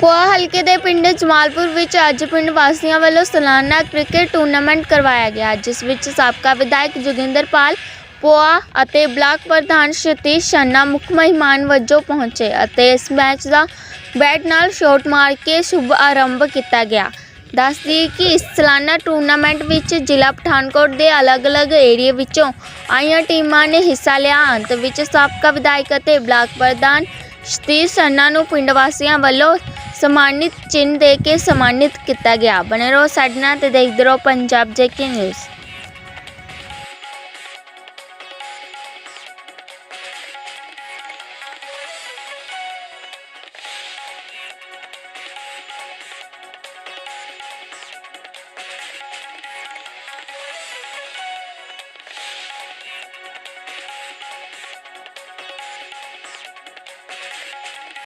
ਪੋਆ ਹਲਕੇ ਦੇ ਪਿੰਡ ਜਮਾਲਪੁਰ ਵਿੱਚ ਅੱਜ ਪਿੰਡ ਵਾਸੀਆਂ ਵੱਲੋਂ ਸਾਲਾਨਾ ਕ੍ਰਿਕਟ ਟੂਰਨਾਮੈਂਟ ਕਰਵਾਇਆ ਗਿਆ, ਜਿਸ ਵਿੱਚ ਸਾਬਕਾ ਵਿਧਾਇਕ ਜੋਗਿੰਦਰਪਾਲ ਪੋਆ ਅਤੇ ਬਲਾਕ ਪ੍ਰਧਾਨ ਸਤੀਸ਼ ਛੰਨਾ ਮੁੱਖ ਮਹਿਮਾਨ ਵਜੋਂ ਪਹੁੰਚੇ ਅਤੇ ਇਸ ਮੈਚ ਦਾ ਬੈਟ ਨਾਲ ਸ਼ਾਟ ਮਾਰ ਕੇ ਸ਼ੁਭ ਆਰੰਭ ਕੀਤਾ ਗਿਆ। ਦੱਸਦੀ ਕਿ ਇਸ ਸਾਲਾਨਾ ਟੂਰਨਾਮੈਂਟ ਵਿੱਚ ਜ਼ਿਲ੍ਹਾ ਪਠਾਨਕੋਟ ਦੇ ਅਲੱਗ-ਅਲੱਗ ਏਰੀਏ ਵਿੱਚੋਂ ਆਈਆਂ ਟੀਮਾਂ ਨੇ ਹਿੱਸਾ ਲਿਆ। ਅੰਤ ਵਿੱਚ ਸਾਬਕਾ ਵਿਧਾਇਕ ਅਤੇ ਬਲਾਕ ਪ੍ਰਧਾਨ ਸਤੀਸ਼ ਸੰਨਾ ਨੂੰ ਪਿੰਡ ਵਾਸੀਆਂ ਵੱਲੋਂ ਸਨਮਾਨਿਤ ਚਿੰਨ੍ਹ ਦੇ ਕੇ ਸਨਮਾਨਿਤ ਕੀਤਾ ਗਿਆ। ਬਣੇ ਰਹੋ ਸਾਡੇ ਨਾਲ ਤੇ ਦੇਖਦੇ ਰਹੋ ਪੰਜਾਬ ਜੇਕੇ ਨਿਊਜ਼।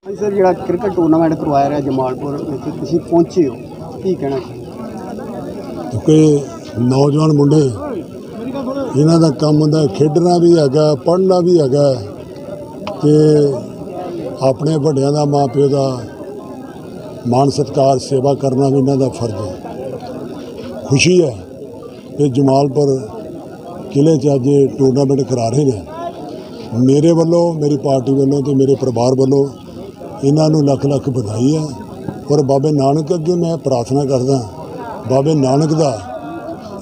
ਹਾਂਜੀ ਸਰ, ਜਿਹੜਾ ਕ੍ਰਿਕਟ ਟੂਰਨਾਮੈਂਟ ਕਰਵਾਇਆ ਰਿਹਾ ਜਮਾਲਪੁਰ ਵਿੱਚ ਤੁਸੀਂ ਪਹੁੰਚੇ ਹੋ। ਕੀ ਕਹਿਣਾ ਚਾਹੁੰਦੇ ਕਿਉਂਕਿ ਨੌਜਵਾਨ ਮੁੰਡੇ, ਇਹਨਾਂ ਦਾ ਕੰਮ ਹੁੰਦਾ, ਖੇਡਣਾ ਵੀ ਹੈਗਾ, ਪੜ੍ਹਨਾ ਵੀ ਹੈਗਾ ਤੇ ਆਪਣੇ ਵੱਡਿਆਂ ਦਾ ਮਾਪਿਓ ਦਾ ਮਾਣ ਸਤਿਕਾਰ, ਸੇਵਾ ਕਰਨਾ ਵੀ ਇਹਨਾਂ ਦਾ ਫਰਜ਼ ਹੈ। ਖੁਸ਼ੀ ਹੈ ਕਿ ਜਮਾਲਪੁਰ ਕਿਲੇ 'ਚ ਅੱਜ ਇਹ ਟੂਰਨਾਮੈਂਟ ਕਰਾ ਰਹੇ ਨੇ। ਮੇਰੇ ਵੱਲੋਂ, ਮੇਰੀ ਪਾਰਟੀ ਵੱਲੋਂ ਤੇ ਮੇਰੇ ਪਰਿਵਾਰ ਵੱਲੋਂ ਇਹਨਾਂ ਨੂੰ ਲੱਖ ਲੱਖ ਵਧਾਈ ਹੈ। ਔਰ ਬਾਬੇ ਨਾਨਕ ਅੱਗੇ ਮੈਂ ਪ੍ਰਾਰਥਨਾ ਕਰਦਾ ਬਾਬੇ ਨਾਨਕ ਦਾ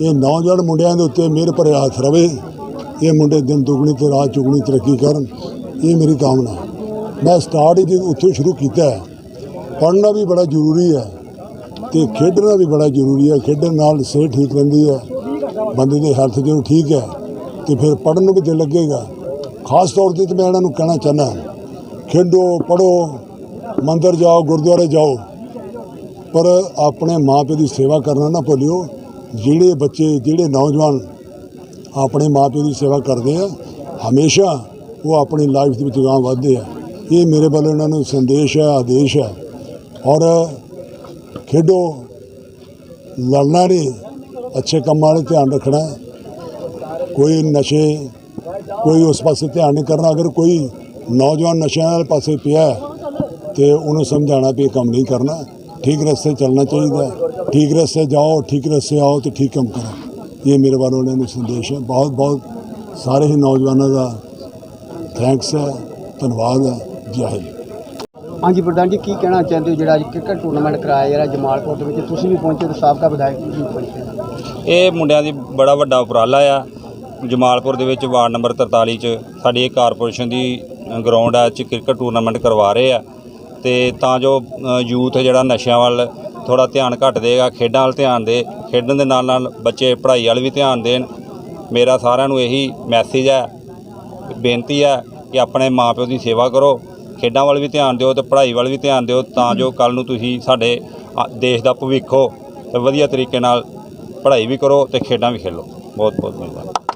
ਇਹ ਨੌਜਵਾਨ ਮੁੰਡਿਆਂ ਦੇ ਉੱਤੇ ਮਿਹਰ ਭਰੇ ਹੱਥ ਰਵੇ, ਇਹ ਮੁੰਡੇ ਦਿਨ ਦੁਗਣੀ ਤੇ ਰਾਤ ਚੁਗਣੀ ਤਰੱਕੀ ਕਰਨ, ਇਹ ਮੇਰੀ ਕਾਮਨਾ ਮੈਂ ਸਟਾਰਟ ਹੀ ਉੱਥੋਂ ਸ਼ੁਰੂ ਕੀਤਾ ਪੜ੍ਹਨਾ ਵੀ ਬੜਾ ਜ਼ਰੂਰੀ ਹੈ ਤੇ ਖੇਡਣਾ ਵੀ ਬੜਾ ਜ਼ਰੂਰੀ ਹੈ। ਖੇਡਣ ਨਾਲ ਸਿਹਤ ਠੀਕ ਰਹਿੰਦੀ ਹੈ, ਬੰਦੇ ਦੀ ਹੈਲਥ ਜਦੋਂ ਠੀਕ ਹੈ ਤੇ ਫਿਰ ਪੜ੍ਹਨ ਨੂੰ ਵੀ ਦਿਲ ਲੱਗੇਗਾ। ਖਾਸ ਤੌਰ ਤੇ ਮੈਂ ਇਹਨਾਂ ਨੂੰ ਕਹਿਣਾ ਚਾਹੁੰਦਾ ਖੇਡੋ ਪੜੋ ਮੰਦਰ ਜਾਓ, ਗੁਰਦੁਆਰੇ ਜਾਓ। ਪਰ ਆਪਣੇ ਮਾਪੇ ਦੀ ਸੇਵਾ ਕਰਨਾ ਨਾ ਭੁੱਲਿਓ, ਜਿਹੜੇ ਬੱਚੇ, ਜਿਹੜੇ ਨੌਜਵਾਨ ਆਪਣੇ ਮਾਪੇ ਦੀ ਸੇਵਾ ਕਰਦੇ ਆ, ਹਮੇਸ਼ਾ ਉਹ ਆਪਣੀ ਲਾਈਫ ਦੇ ਵਿੱਚ ਗਾਂ ਵਧਦੇ ਆ। ਇਹ ਮੇਰੇ ਵੱਲੋਂ ਇਹਨਾਂ ਨੂੰ ਸੰਦੇਸ਼ ਹੈ ਆਦੇਸ਼ ਹੈ ਔਰ ਖੇਡੋ, ਲੜਨਾ ਨਹੀਂ, ਅੱਛੇ ਕੰਮਾਂ ਵਾਲੇ ਧਿਆਨ ਰੱਖਣਾ। ਕੋਈ ਨਸ਼ੇ, ਕੋਈ ਉਸ ਪਾਸੇ ਧਿਆਨ ਨਹੀਂ ਕਰਨਾ। ਅਗਰ ਕੋਈ ਨੌਜਵਾਨ ਨਸ਼ਿਆਂ ਵਾਲੇ ਪਾਸੇ ਪਿਆ ਤੇ ਉਹਨੂੰ ਸਮਝਾਉਣਾ ਵੀ ਇਹ ਕੰਮ ਨਹੀਂ ਕਰਨਾ। ਠੀਕ ਰਸਤੇ ਚੱਲਣਾ ਚਾਹੀਦਾ ਹੈ। ਠੀਕ ਰਸਤੇ ਜਾਓ ਠੀਕ ਰਸਤੇ ਆਓ ਤੇ ਠੀਕ ਕੰਮ ਕਰੋ। ਇਹ ਮੇਰੇ ਵੱਲੋਂ ਉਹਨਾਂ ਨੂੰ ਸੰਦੇਸ਼ ਹੈ। ਬਹੁਤ ਬਹੁਤ ਸਾਰੇ ਹੀ ਨੌਜਵਾਨਾਂ ਦਾ ਥੈਂਕਸ ਹੈ ਧੰਨਵਾਦ ਹੈ। ਜੈ ਹਿੰਦ। ਹਾਂਜੀ ਪ੍ਰਧਾਨ ਜੀ ਕੀ ਕਹਿਣਾ ਚਾਹੁੰਦੇ ਹੋ? ਜਿਹੜਾ ਅੱਜ ਕ੍ਰਿਕਟ ਟੂਰਨਾਮੈਂਟ ਕਰਾਇਆ ਜਿਹੜਾ ਜਮਾਲਪੁਰ ਦੇ ਵਿੱਚ ਤੁਸੀਂ ਵੀ ਪਹੁੰਚੇ ਤੇ ਸਾਬਕਾ ਵਿਧਾਇਕ ਵੀ ਪਹੁੰਚੇ। ਇਹ ਮੁੰਡਿਆਂ ਦੀ ਬੜਾ ਵੱਡਾ ਉਪਰਾਲਾ ਆ। ਜਮਾਲਪੁਰ ਦੇ ਵਿੱਚ ਵਾਰਡ ਨੰਬਰ 43 ਚ ਸਾਡੀ ਇਹ ਕਾਰਪੋਰੇਸ਼ਨ ਦੀ ਗਰਾਊਂਡ ਆ ਚ ਕ੍ਰਿਕਟ ਟੂਰਨਾਮੈਂਟ ਕਰਵਾ ਰਹੇ ਆ। ਤੇ ਤਾਂ ਜੋ ਯੂਥ ਜਿਹੜਾ ਨਸ਼ਿਆਂ ਵੱਲ ਥੋੜਾ ਧਿਆਨ ਘੱਟ ਦੇਗਾ, ਖੇਡਾਂ ਵੱਲ ਧਿਆਨ ਦੇ, ਖੇਡਣ ਦੇ ਨਾਲ ਨਾਲ ਬੱਚੇ ਪੜ੍ਹਾਈ ਵੱਲ ਵੀ ਧਿਆਨ ਦੇਣ। ਮੇਰਾ ਸਾਰਿਆਂ ਨੂੰ ਇਹੀ ਮੈਸੇਜ ਹੈ ਬੇਨਤੀ ਹੈ ਕਿ ਆਪਣੇ ਮਾਪਿਓ ਦੀ ਸੇਵਾ ਕਰੋ, ਖੇਡਾਂ ਵੱਲ ਵੀ ਧਿਆਨ ਦਿਓ ਤੇ ਪੜ੍ਹਾਈ ਵੱਲ ਵੀ ਧਿਆਨ ਦਿਓ ਤਾਂ ਜੋ ਕੱਲ ਨੂੰ ਤੁਸੀਂ ਸਾਡੇ ਦੇਸ਼ ਦਾ ਭਵਿੱਖ ਹੋ ਤੇ ਵਧੀਆ ਤਰੀਕੇ ਨਾਲ ਪੜ੍ਹਾਈ ਵੀ ਕਰੋ ਤੇ ਖੇਡਾਂ ਵੀ ਖੇਲੋ। ਬਹੁਤ ਬਹੁਤ ਮਿਹਰਬਾਨੀ।